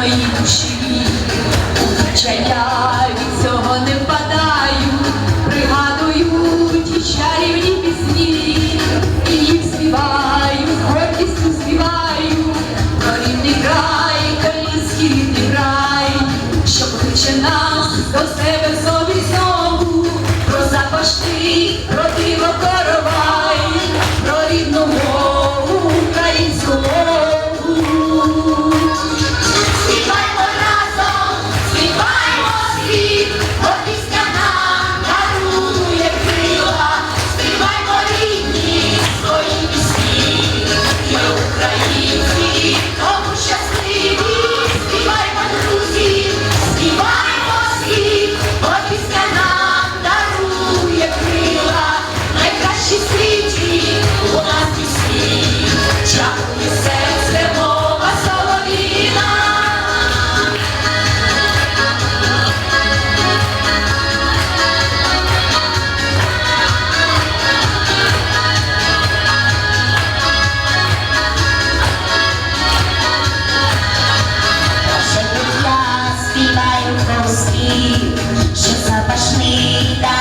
моїй душі, Хоча я від цього не впадаю, пригадую ті чарівні пісні, і їх співаю, з гордістю співаю, про край, калінський рідний край, що кличе нас до себе знову і знову, про запашки. про що запашний та.